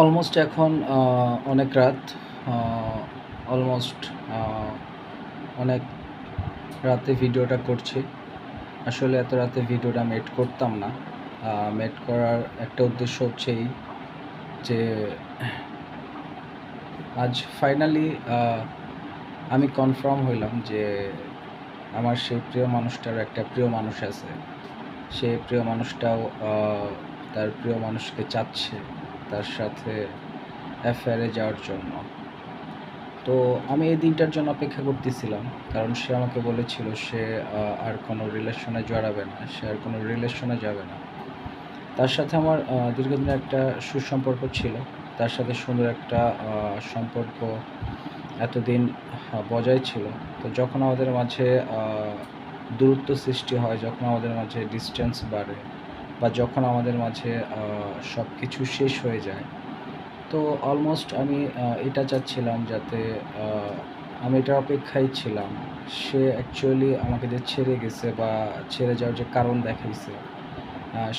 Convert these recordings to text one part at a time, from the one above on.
Almost এখন অনেক রাত অলমোস্ট অনেক রাতে ভিডিওটা করছি। আসলে এত রাতে ভিডিওটা মেড করতাম না। মেড করার একটা উদ্দেশ্য হচ্ছে এই যে, আজ ফাইনালি আমি কনফার্ম হইলাম যে আমার সেই প্রিয় মানুষটার একটা প্রিয় মানুষ আছে। সেই প্রিয় মানুষটাও তার প্রিয় মানুষকে চাচ্ছে। তার সাথে অ্যাফেয়ারে যাওয়ার জন্য। তো আমি এই দিনটার জন্য অপেক্ষা করতেছিলাম কারণ সে আমাকে বলেছিল সে আর কোনো রিলেশনে জড়াবে না সে আর কোনো রিলেশনে যাবে না। তার সাথে আমার আহ, দীর্ঘদিনের একটা সুসম্পর্ক ছিল তার সাথে সুন্দর একটা সম্পর্ক এতদিন বজায় ছিল। তো যখন আমাদের মাঝে দূরত্ব সৃষ্টি হয় যখন আমাদের মাঝে ডিস্টেন্স বাড়ে বা যখন আমাদের মাঝে সব কিছু শেষ হয়ে যায়, তো অলমোস্ট আমি এটা চাচ্ছিলাম যাতে আমি এটার অপেক্ষায় ছিলাম। সে অ্যাকচুয়ালি আমাকে যে ছেড়ে গেছে বা ছেড়ে যাওয়ার যে কারণ দেখাইছে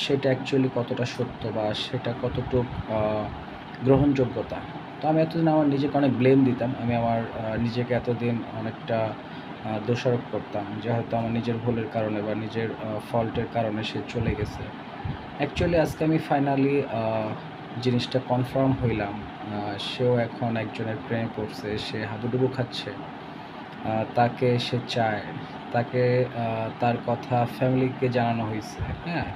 সেটা অ্যাকচুয়ালি কতটা সত্য বা সেটা কতটুক গ্রহণযোগ্যতা? তো আমি এতদিন আমার নিজেকে অনেক ব্লেম দিতাম। আমি আমার নিজেকে এতদিন অনেকটা দোষারোপ করতাম। যে হয়তো আমার নিজের ভুলের কারণে বা নিজের ফল্টের কারণে সে চলে গেছে। অ্যাকচুয়ালি আজকে আমি ফাইনালি জিনিসটা কনফার্ম হইলাম। সেও এখন একজনের প্রেমে পড়ছে, সে হাবুডুবু খাচ্ছে। তাকে সে চায়। তাকে তার কথা ফ্যামিলিকে জানানো হয়েছে হ্যাঁ?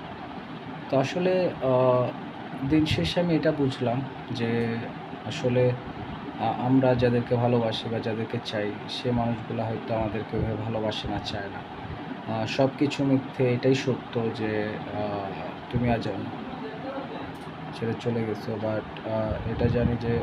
তো আসলে দিন শেষে আমি এটা বুঝলাম যে আসলে আমরা যাদেরকে ভালোবাসি বা যাদেরকে চাই, সে মানুষগুলো হয়তো আমাদেরকে ভালোবাসে না, চায় না। সব কিছু মিথ্যে, এটাই সত্য যে তুমি আজ ছেড়ে চলে গেছো বাট এটা জানি যে